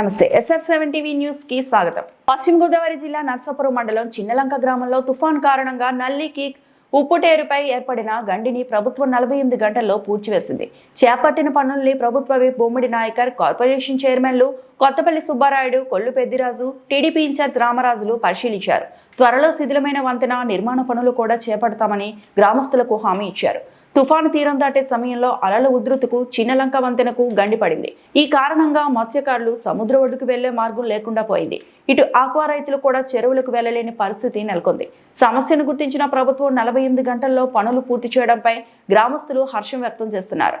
నమస్తే. SR seven TV న్యూస్కి స్వాగతం. పశ్చిమ గోదావరి జిల్లా నర్సాపురం మండలం చిన్నలంక గ్రామంలో తుఫాన్ కారణంగా నల్లికి ఉప్పుటేరుపై ఏర్పడిన గండిని ప్రభుత్వం నలభై ఎనిమిది గంటల్లో పూడ్చివేసింది. చేపట్టిన పనుల్ని ప్రభుత్వ బొమ్మిడి నాయకర్ కార్పొరేషన్ చైర్మన్లు కొత్తపల్లి సుబ్బారాయుడు కొల్లు పెద్దిరాజు టీడీపీ ఇన్ఛార్జ్ రామరాజులు పరిశీలించారు. త్వరలో శిథిలమైన వంతెన నిర్మాణ పనులు కూడా చేపడతామని గ్రామస్తులకు హామీ ఇచ్చారు. తుఫాను తీరం దాటే సమయంలో అలల ఉధృతికు చిన్నలంక వంతెనకు గండిపడింది. ఈ కారణంగా మత్స్యకారులు సముద్ర ఒడ్డుకు వెళ్ళే మార్గం లేకుండా పోయింది. ఇటు ఆక్వా రైతులు కూడా చెరువులకు వెళ్ళలేని పరిస్థితి నెలకొంది. సమస్యను గుర్తించిన ప్రభుత్వం నలభై ఎనిమిది గంటల్లో పనులు పూర్తి చేయడంపై గ్రామస్తులు హర్షం వ్యక్తం చేస్తున్నారు.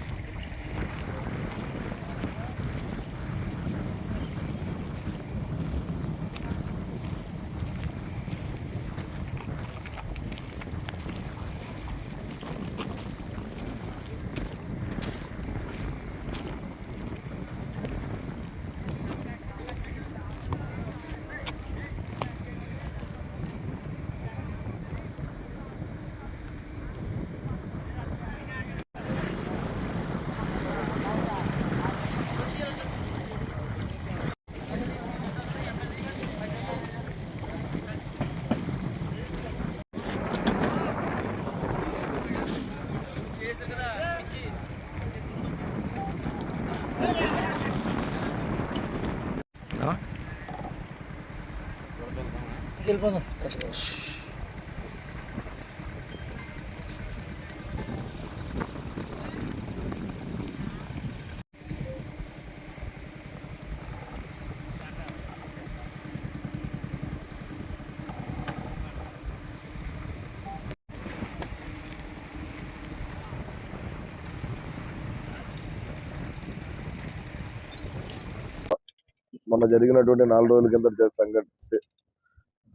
వెళ్ళిపోదాం. మొన్న జరిగినటువంటి నాలుగు రోజుల కింద సంఘటన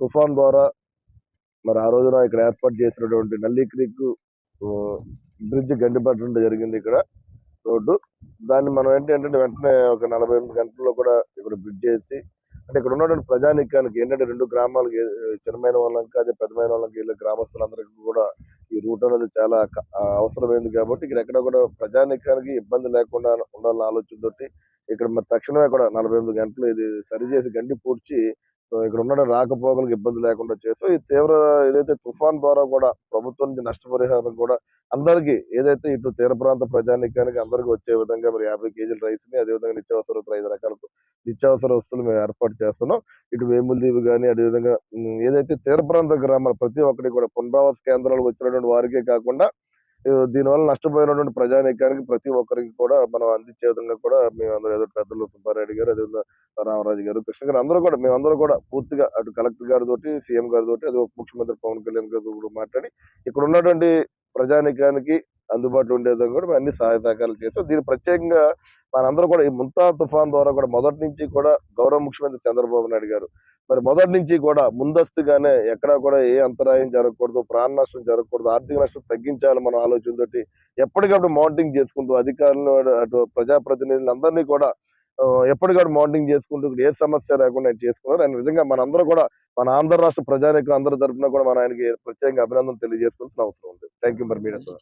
తుఫాన్ ద్వారా మరి ఆ రోజున ఇక్కడ ఏర్పాటు చేసినటువంటి నల్లి క్రీక్ బ్రిడ్జ్ గండిపట్టడం జరిగింది ఇక్కడ రోడ్డు. దాన్ని మనం ఏంటి ఏంటంటే వెంటనే ఒక నలభై ఎనిమిది గంటల్లో కూడా ఇక్కడ బ్రిడ్జ్ చేసి అంటే ఇక్కడ ఉన్నటువంటి ప్రజానికానికి ఏంటంటే రెండు గ్రామాలకి చిన్నమైన వాళ్ళకి అదే పెద్దమైన వాళ్ళకి వీళ్ళ గ్రామస్తులందరికీ కూడా ఈ రూట్ అనేది చాలా అవసరమైంది కాబట్టి ఇక్కడ ఎక్కడ కూడా ప్రజానికానికి ఇబ్బంది లేకుండా ఉండాలన్న ఆలోచనతోటి ఇక్కడ మరి తక్షణమే కూడా నలభై ఎనిమిది గంటలు ఇది సరి చేసి గండి పూడ్చి సో ఇక్కడ ఉన్న రాకపోకలకు ఇబ్బంది లేకుండా చేస్తూ ఈ తీవ్ర ఏదైతే తుఫాన్ ద్వారా కూడా ప్రభుత్వం నుంచి నష్టపరిహారం కూడా అందరికీ ఏదైతే ఇటు తీర ప్రాంత ప్రజానికానికి అందరికీ వచ్చే విధంగా మరి యాభై కేజీల రైస్ని అదేవిధంగా నిత్యావసర ఐదు రకాల నిత్యావసర వస్తువులు మేము ఏర్పాటు చేస్తున్నాం. ఇటు వేముల దీవి కానీ అదేవిధంగా ఏదైతే తీర ప్రాంత గ్రామాలు ప్రతి ఒక్కటి కూడా పునరావాస కేంద్రాలకు వచ్చినటువంటి వారికే కాకుండా దీనివల్ల నష్టపోయినటువంటి ప్రజానీకానికి ప్రతి ఒక్కరికి కూడా మనం అందించే విధంగా కూడా మేము అందరూ ఏదో పెద్దలు సుబ్బారెడ్డి గారు అదేవిధంగా రామరాజు గారు కృష్ణ గారు అందరూ కూడా మేమందరూ కూడా పూర్తిగా అటు కలెక్టర్ గారి తోటి సీఎం గారి తోటి అదే ముఖ్యమంత్రి పవన్ కళ్యాణ్ గారితో కూడా మాట్లాడి ఇక్కడ ఉన్నటువంటి ప్రజానీకానికి అందుబాటులో ఉండే విధంగా కూడా అన్ని సహాయ సహకారాలు చేస్తాం. దీని ప్రత్యేకంగా మనందరూ కూడా ఈ ముంతా తుఫాన్ ద్వారా కూడా మొదటి నుంచి కూడా గౌరవ ముఖ్యమంత్రి చంద్రబాబు నాయుడు గారు మరి మొదటి నుంచి కూడా ముందస్తుగానే ఎక్కడా కూడా ఏ అంతరాయం జరగకూడదు ప్రాణ నష్టం జరగకూడదు ఆర్థిక నష్టం తగ్గించాలి మన ఆలోచనతోటి ఎప్పటికప్పుడు మౌంటింగ్ చేసుకుంటూ అధికారులను అటు ప్రజాప్రతినిధులు అందరినీ కూడా ఎప్పటికప్పుడు మౌంటింగ్ చేసుకుంటూ ఇక్కడ ఏ సమస్య లేకుండా ఆయన చేసుకున్నారు. ఆయన నిజంగా మనందరూ కూడా మన ఆంధ్ర రాష్ట్ర ప్రజానికి అందరి తరఫున కూడా మన ఆయనకి ప్రత్యేకంగా అభినందన తెలియజేసుకోవాల్సిన అవసరం ఉంది. థ్యాంక్ యూ మరి మీడియా సార్.